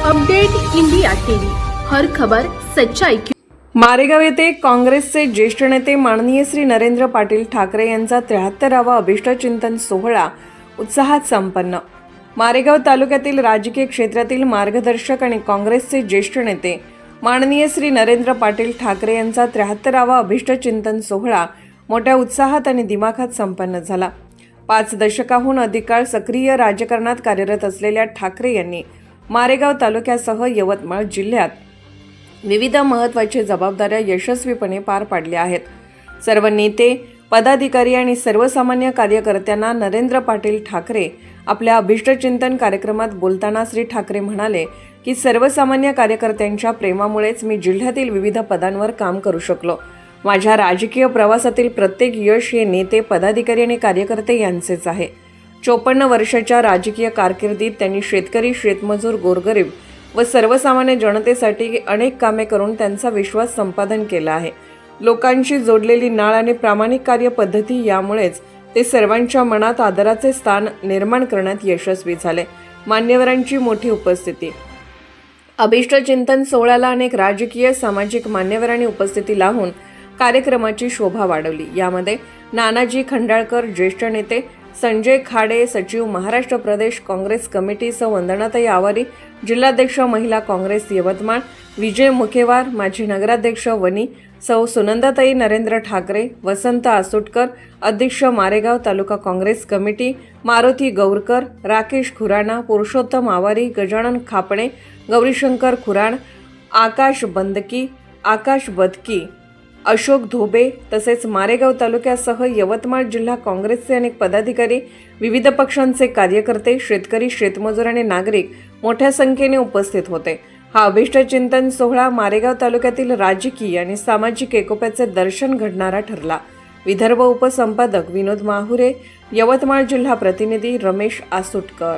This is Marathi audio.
Update India TV. हर खबर सच्चाई की मारेगाव येथे काँग्रेसचे ज्येष्ठ नेते माननीय श्री नरेंद्र पाटील ठाकरे यांचा त्र्याहत्तरावा अभिष्टचिंतन सोहळा उत्साहात संपन्न. मारेगाव तालुक्यातील राजकीय क्षेत्रातील मार्गदर्शक आणि काँग्रेसचे ज्येष्ठ नेते माननीय श्री नरेंद्र पाटील ठाकरे यांचा त्र्याहत्तरावा अभिष्टचिंतन सोहळा मोठ्या उत्साहात आणि दिमाखात संपन्न झाला. पाच दशकाहून अधिक काळ सक्रिय राजकारणात कार्यरत असलेल्या ठाकरे यांनी मारेगाव तालुक्यासह यवतमाळ जिल्ह्यात विविध महत्त्वाच्या जबाबदाऱ्या यशस्वीपणे पार पाडल्या आहेत. सर्व नेते पदाधिकारी आणि सर्वसामान्य कार्यकर्त्यांना नरेंद्र पाटील ठाकरे आपल्या अभिष्टचिंतन कार्यक्रमात बोलताना श्री ठाकरे म्हणाले की सर्वसामान्य कार्यकर्त्यांच्या प्रेमामुळेच मी जिल्ह्यातील विविध पदांवर काम करू शकलो. माझ्या राजकीय प्रवासातील प्रत्येक यश हे नेते पदाधिकारी आणि कार्यकर्ते यांचेच आहे. चोपन्न वर्षाच्या राजकीय कारकिर्दीत त्यांनी शेतकरी शेतमजूर गोरगरीब व सर्वसामान्य जनतेसाठी अनेक कामे करून त्यांचा विश्वास संपादन केला आहे. लोकांशी जोडलेली नाळ आणि प्रामाणिक कार्यपद्धती यामुळेच ते सर्वांच्या मनात आदराचे स्थान निर्माण करण्यात यशस्वी झाले. मान्यवरांची मोठी उपस्थिती. अभिष्ट चिंतन सोहळ्याला अनेक राजकीय सामाजिक मान्यवरांनी उपस्थिती लावून कार्यक्रमाची शोभा वाढवली. यामध्ये नानाजी खंडाळकर ज्येष्ठ नेते संजय खाडे सचिव महाराष्ट्र प्रदेश काँग्रेस कमिटी सौ वंदनाताई आवारी जिल्हाध्यक्ष महिला काँग्रेस यवतमाळ विजय मुखेवार माजी नगराध्यक्ष वनी सौ सुनंदाताई नरेंद्र ठाकरे वसंत आसुटकर अध्यक्ष मारेगाव तालुका काँग्रेस कमिटी मारुती गौरकर राकेश खुराणा पुरुषोत्तम आवारी गजानन खापणे गौरीशंकर खुराण आकाश बंदकी आकाश बदकी अशोक धोबे तसेच मारेगाव तालुक्यासह यवतमाळ जिल्हा काँग्रेसचे अनेक पदाधिकारी विविध पक्षांचे कार्यकर्ते शेतकरी शेतमजूर आणि नागरिक मोठ्या संख्येने उपस्थित होते. हा अभिष्टचिंतन सोहळा मारेगाव तालुक्यातील राजकीय आणि सामाजिक एकोप्याचे दर्शन घडणारा ठरला. विदर्भ उपसंपादक विनोद माहुरे यवतमाळ जिल्हा प्रतिनिधी रमेश आसुटकर.